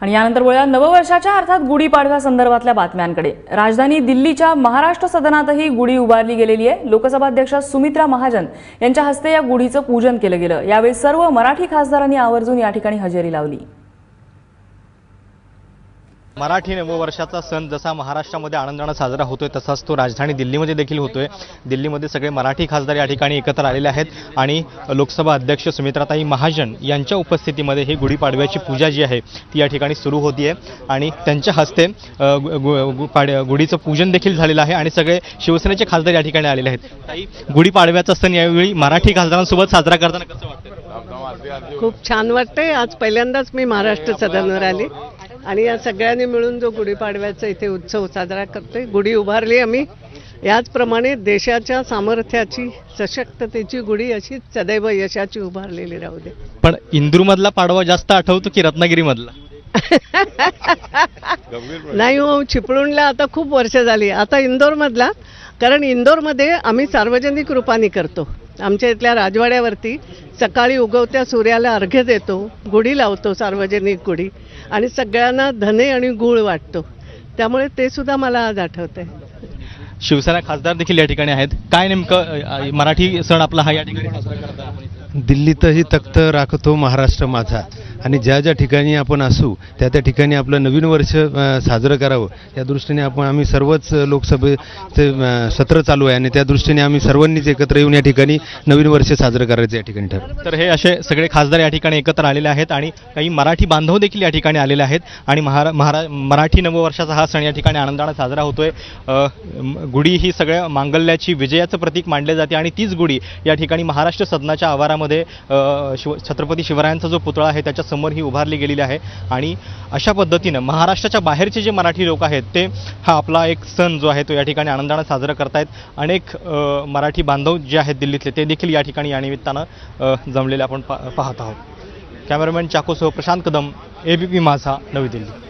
आणि यानंतर वळूया नववर्षाच्या अर्थात गुढीपाडव्या संदर्भातल्या बातम्यांकडे. राजधानी दिल्लीच्या महाराष्ट्र सदनातही गुढी उभारली गेलेली आहे. लोकसभा अध्यक्ष सुमित्रा महाजन यांच्या हस्ते या गुढीचं पूजन केलं गेलं. यावेळी सर्व मराठी खासदारांनी आवर्जून या ठिकाणी हजेरी लावली. मराठी नववर्षाचा सण जसा महाराष्ट्रामध्ये आनंदानं साजरा होतोय तसाच तो राजधानी दिल्लीमध्ये देखील होतोय. दिल्लीमध्ये सगळे मराठी खासदार या ठिकाणी एकत्र आलेले आहेत आणि लोकसभा अध्यक्ष सुमित्राताई महाजन यांच्या उपस्थितीमध्ये ही गुढीपाडव्याची पूजा जी आहे ती या ठिकाणी सुरू होती आहे आणि त्यांच्या हस्ते अ, गु- गु- गु- पाड- गुढीचं पूजन देखील झालेलं आहे आणि सगळे शिवसेनेचे खासदार या ठिकाणी आलेले आहेत. ताई गुढीपाडव्याचा सण यावेळी मराठी खासदारांसोबत साजरा करताना कसं वाटतं खूप छान वाटतंय. आज पहिल्यांदाच मी महाराष्ट्र सदनावर आली. आणि या सगळ्यांनी मिळून जो गुढीपाडव्याचा इथे उत्सव साजरा करतोय गुढी उभारली आम्ही. याचप्रमाणे देशाच्या सामर्थ्याची सशक्ततेची गुढी अशी सदैव यशाची उभारलेली राहू दे. पण इंदूरमधला पाडवा जास्त आठवतो की रत्नागिरीमधला? नाही हो चिपळूणला आता खूप वर्ष झाली. आता इंदोरमधला कारण इंदोरमध्ये आम्ही सार्वजनिक रूपाने करतो. आमच्या इथल्या राजवाड्यावरती सकाळी उगवत्या सूर्याला अर्घ्य देतो गुढी लावतो सार्वजनिक गुढी आणि सगळ्यांना धने आणि गुळ वाटतो. त्यामुळे ते सुद्धा मला आज आठवतंय. शिवसेना खासदार देखील या ठिकाणी आहेत. काय नेमकं मराठी सण आपला हा या ठिकाणी? दिल्लीतही तख्त राखतो महाराष्ट्र माझा. आणि ज्या ज्या ठिकाणी आपण असू त्या त्या ठिकाणी आपलं नवीन वर्ष साजरं करावं त्या दृष्टीने आपण आम्ही सर्वच लोकसभेचे सत्र चालू आहे आणि त्या दृष्टीने आम्ही सर्वांनीच एकत्र येऊन या ठिकाणी नवीन वर्ष साजरं करायचं या ठिकाणी ठरवलं. तर हे असे सगळे खासदार या ठिकाणी एकत्र आलेले आहेत आणि काही मराठी बांधव देखील या ठिकाणी आलेले आहेत आणि महारा महारा मराठी नववर्षाचा हा सण या ठिकाणी आनंदाने साजरा होतोय. गुढी ही सगळ्या मांगल्याची विजयाचं प्रतीक मानले जाते आणि तीच गुढी या ठिकाणी महाराष्ट्र सदनाच्या आवारामध्ये शिव छत्रपती शिवरायांचा जो पुतळा आहे त्याच्या समोर ही उभारली गेलेली आहे. आणि अशा पद्धतीनं महाराष्ट्राच्या बाहेरचे जे मराठी लोक आहेत ते हा आपला एक सण जो आहे तो या ठिकाणी आनंदानं साजरा करतायत. अनेक मराठी बांधव जे आहेत दिल्लीतले ते देखील या ठिकाणी या निमित्तानं जमलेले आपण पा पाहत आहोत. कॅमेरामॅन चाकोसह प्रशांत कदम एबीपी माझा नवी दिल्ली.